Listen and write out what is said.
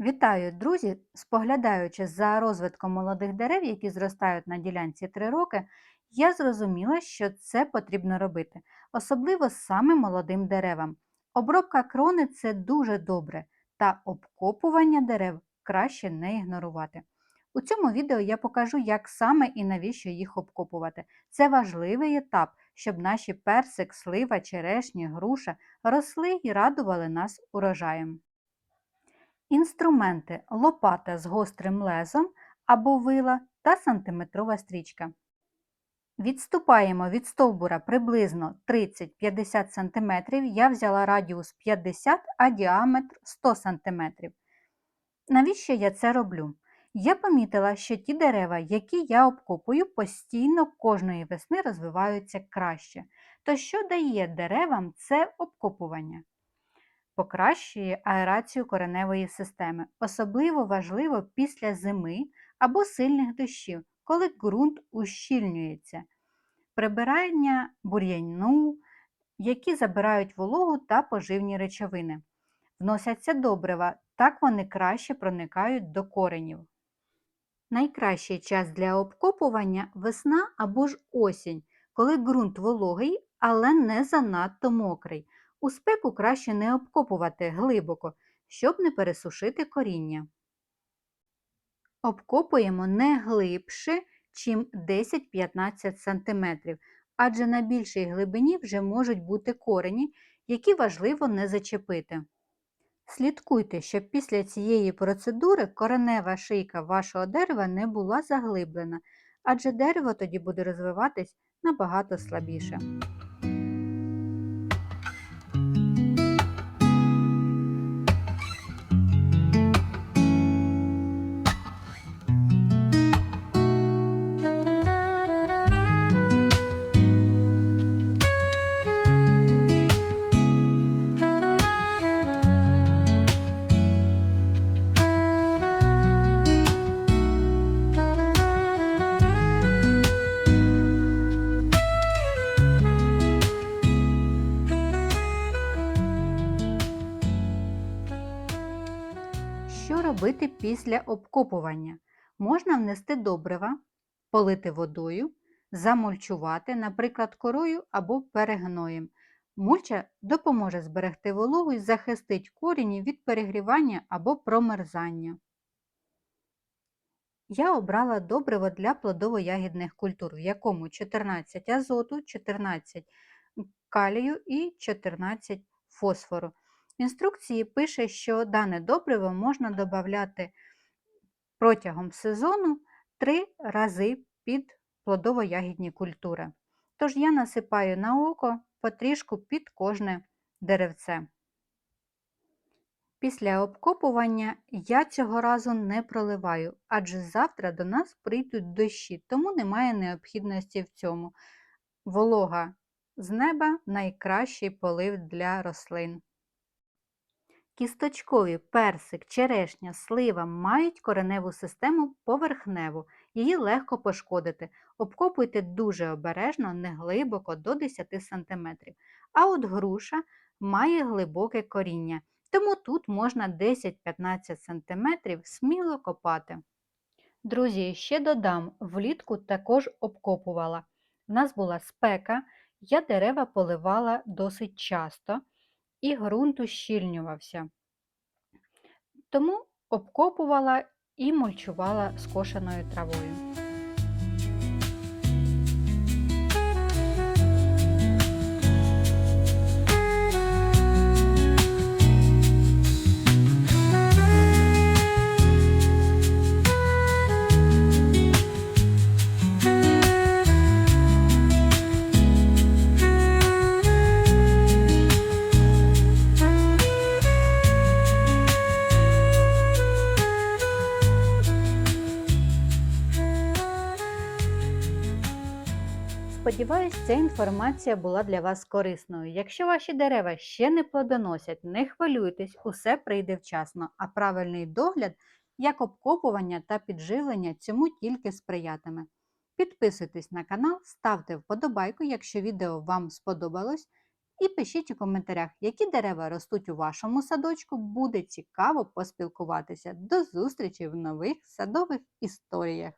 Вітаю, друзі! Споглядаючи за розвитком молодих дерев, які зростають на ділянці 3 роки, я зрозуміла, що це потрібно робити, особливо саме молодим деревам. Обробка крони це дуже добре, та обкопування дерев краще не ігнорувати. У цьому відео я покажу, як саме і навіщо їх обкопувати. Це важливий етап, щоб наші персик, слива, черешні, груша росли і радували нас урожаєм. Інструменти лопата з гострим лезом або вила та сантиметрова стрічка. Відступаємо від стовбура приблизно 30-50 см. Я взяла радіус 50, а діаметр 100 см. Навіщо я це роблю? Я помітила, що ті дерева, які я обкопую, постійно кожної весни розвиваються краще. То що дає деревам це обкопування? Покращує аерацію кореневої системи. Особливо важливо після зими або сильних дощів, коли ґрунт ущільнюється, прибирання бур'яну, які забирають вологу та поживні речовини. Вносяться добрива, так вони краще проникають до коренів. Найкращий час для обкопування весна або ж осінь, коли ґрунт вологий, але не занадто мокрий. У спеку краще не обкопувати глибоко, щоб не пересушити коріння. Обкопуємо не глибше, чим 10-15 см, адже на більшій глибині вже можуть бути корені, які важливо не зачепити. Слідкуйте, щоб після цієї процедури коренева шийка вашого дерева не була заглиблена, адже дерево тоді буде розвиватись набагато слабіше. Робити після обкопування? Можна внести добрива, полити водою, замульчувати, наприклад, корою або перегноєм. Мульча допоможе зберегти вологу і захистить корінь від перегрівання або промерзання. Я обрала добриво для плодово-ягідних культур, в якому 14 азоту, 14 калію і 14 фосфору. В інструкції пише, що дане добриво можна додати протягом сезону 3 рази під плодово-ягідні культури. Тож я насипаю на око потрішку під кожне деревце. Після обкопування я цього разу не проливаю, адже завтра до нас прийдуть дощі, тому немає необхідності в цьому. Волога з неба найкращий полив для рослин. Кісточкові персик, черешня, слива мають кореневу систему поверхневу, її легко пошкодити. Обкопуйте дуже обережно, не глибоко до 10 см. А от груша має глибоке коріння, тому тут можна 10-15 см сміло копати. Друзі, ще додам, влітку також обкопувала. В нас була спека, я дерева поливала досить часто і ґрунт ущільнювався. Тому обкопувала і мульчувала скошеною травою. Сподіваюсь, ця інформація була для вас корисною. Якщо ваші дерева ще не плодоносять, не хвилюйтесь, усе прийде вчасно, а правильний догляд, як обкопування та підживлення цьому тільки сприятиме. Підписуйтесь на канал, ставте вподобайку, якщо відео вам сподобалось, І пишіть у коментарях, які дерева ростуть у вашому садочку. Буде цікаво поспілкуватися. До зустрічі в нових садових історіях!